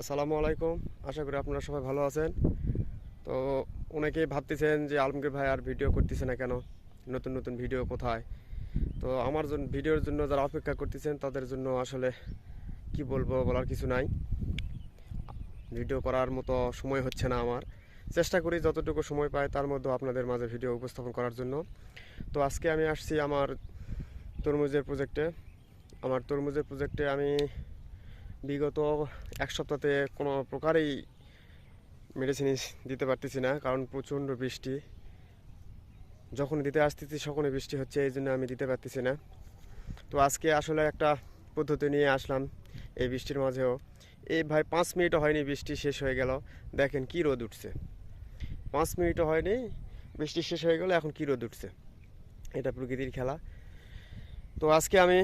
আসসালামু আলাইকুম। আশা করি আপনারা সবাই ভালো আছেন। তো অনেকেই ভাবতেছেন যে আলমগীর ভাই আর ভিডিও করতেছে না কেন? নতুন নতুন ভিডিও কোথায়? তো আমার ভিডিওর জন্য যারা অপেক্ষা করতেছেন, তাদের জন্য আসলে কি বলব বলার কিছু নাই। ভিডিও করার মতো সময় হচ্ছে না আমার। চেষ্টা করি যতটুকু সময় পাই তার মধ্যে আপনাদের মাঝে ভিডিও উপস্থাপন করার জন্য। তো আজকে আমি আসছি আমার তরমুজের প্রজেক্টে আমার তরমুজের প্রজেক্টে আমি বিগত এক সপ্তাহে কোনো প্রকারেই মেডিসিন দিতে পারতেছি না, কারণ প্রচণ্ড বৃষ্টি। যখন দিতে আসতেছি, তখনই বৃষ্টি হচ্ছে, এই জন্য আমি দিতে পারতেছি না। তো আজকে আসলে একটা পদ্ধতি নিয়ে আসলাম এই বৃষ্টির মাঝেও। এই ভাই পাঁচ মিনিটও হয়নি, বৃষ্টি শেষ হয়ে গেল। দেখেন কী রোদ উঠছে। পাঁচ মিনিটও হয়নি, বৃষ্টি শেষ হয়ে গেল, এখন কী রোদ উঠছে? এটা প্রকৃতির খেলা। তো আজকে আমি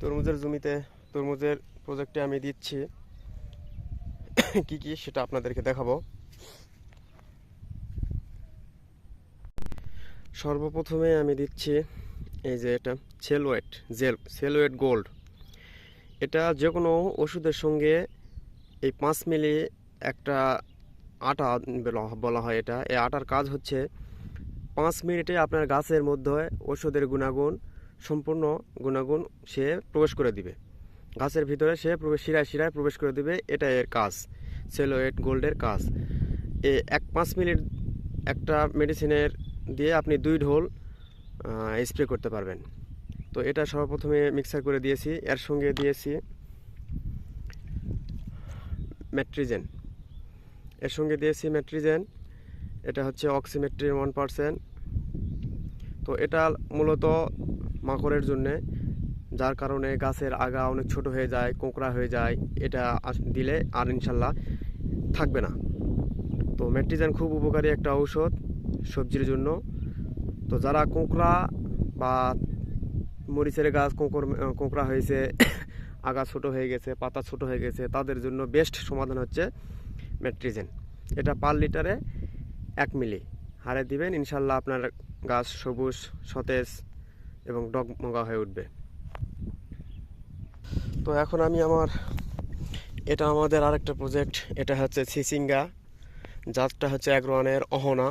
তরমুজের জমিতে, তরমুজের প্রজেক্টে আমি দিচ্ছি। কি কি সেটা আপনাদেরকে দেখাবো। সর্বপ্রথমে আমি দিচ্ছি এই যে এটা সেলওয়েট জেল সেলওয়েট গোল্ড এটা যে কোনো ওষুধের সঙ্গে এই পাঁচ মিলি একটা আটা বলা- হয় এটা। এই আটার কাজ হচ্ছে পাঁচ মিনিটে আপনার গাছের মধ্যে ওষুধের গুণাগুণ, সম্পূর্ণ গুণাগুণ সে প্রবেশ করে দিবে। গাছের ভিতরে সে প্রবেশ, শিরায় শিরায় প্রবেশ করে দেবে এটা এর কাজ। সেলোয়েট গোল্ডের কাজ। এ এক পাঁচ মিনিট একটা মেডিসিনের দিয়ে আপনি দুই ঢোল স্প্রে করতে পারবেন। তো এটা সর্বপ্রথমে মিক্সার করে দিয়েছি। এর সঙ্গে দিয়েছি ম্যাট্রিজেন। এর সঙ্গে দিয়েছি ম্যাট্রিজেন। এটা হচ্ছে অক্সিমেট্রি ওয়ান পারসেন্ট। তো এটা মূলত মাকড়ের জন্যে। যার কারণে গাছের আগা অনেক ছোট হয়ে যায়, কোঁকড়া হয়ে যায়, এটা দিলে আর ইনশাল্লাহ থাকবে না। তো মেট্রিজান খুব উপকারী একটা ঔষধ সবজির জন্য। তো যারা কোঁকড়া বা মরিচের গাছ কোঁকর কোঁকড়া হয়েছে, আগা ছোট হয়ে গেছে, পাতা ছোট হয়ে গেছে, তাদের জন্য বেস্ট সমাধান হচ্ছে মেট্রিজেন এটা পার লিটারে এক মিলি। হারে দিবেন, ইনশাল্লাহ আপনার গাছ সবুজ, সতেজ এবং ডগমগা হয়ে উঠবে। তো এখন আমি আমার, এটা আমাদের আরেকটা প্রজেক্ট এটা হচ্ছে সিসিঙ্গা। জাতটা হচ্ছে অ্যাগ্রোয়ানের অহনা।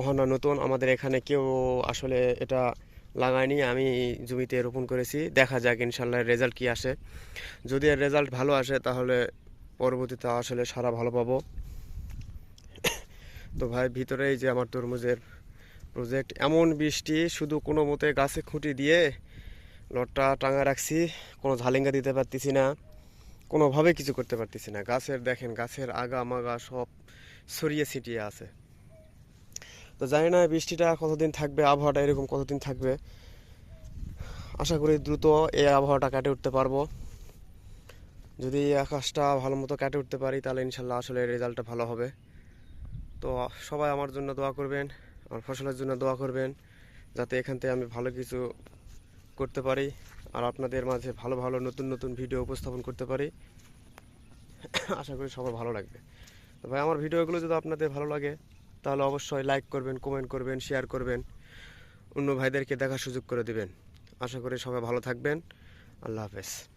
অহনা নতুন, আমাদের এখানে কেউ আসলে এটা লাগায়নি, আমি জমিতে রোপণ করেছি। দেখা যাক, ইনশাল্লাহ রেজাল্ট কি আসে। যদি এর রেজাল্ট ভালো আসে, তাহলে পরবর্তীতে আসলে সারা ভালো পাবো। তো ভাই, ভিতরেই যে আমার তরমুজের প্রজেক্ট এমন বৃষ্টি, শুধু কোনো মতে গাছে খুঁটি দিয়ে লটটা টাঙা রাখছি, কোনো ঝালিঙ্গা দিতে পারতেছি না, কোনোভাবে কিছু করতে পারতেছি না। গাছের দেখেন, গাছের আগা মাগা সব ছড়িয়ে ছিটিয়ে আছে। তো জানি না বৃষ্টিটা কতদিন থাকবে, আবহাওয়াটা এরকম কতদিন থাকবে। আশা করি দ্রুত এই আবহাওয়াটা কাটে উঠতে পারব। যদি এই আকাশটা ভালো মতো কাটে উঠতে পারি, তাহলে ইনশাল্লাহ আসলে রেজাল্টটা ভালো হবে। তো সবাই আমার জন্য দোয়া করবেন, আমার ফসলের জন্য দোয়া করবেন, যাতে এখান থেকে আমি ভালো কিছু করতে পারি আর আপনাদের মাঝে ভালো ভালো নতুন নতুন ভিডিও উপস্থাপন করতে পারি। আশা করি সবার ভালো লাগবে। তো ভাই, আমার ভিডিওগুলো যদি আপনাদের ভালো লাগে, তাহলে অবশ্যই লাইক করবেন কমেন্ট করবেন শেয়ার করবেন। অন্য ভাইদেরকে দেখার সুযোগ করে দেবেন। আশা করি সবাই ভালো থাকবেন। আল্লাহ হাফেজ।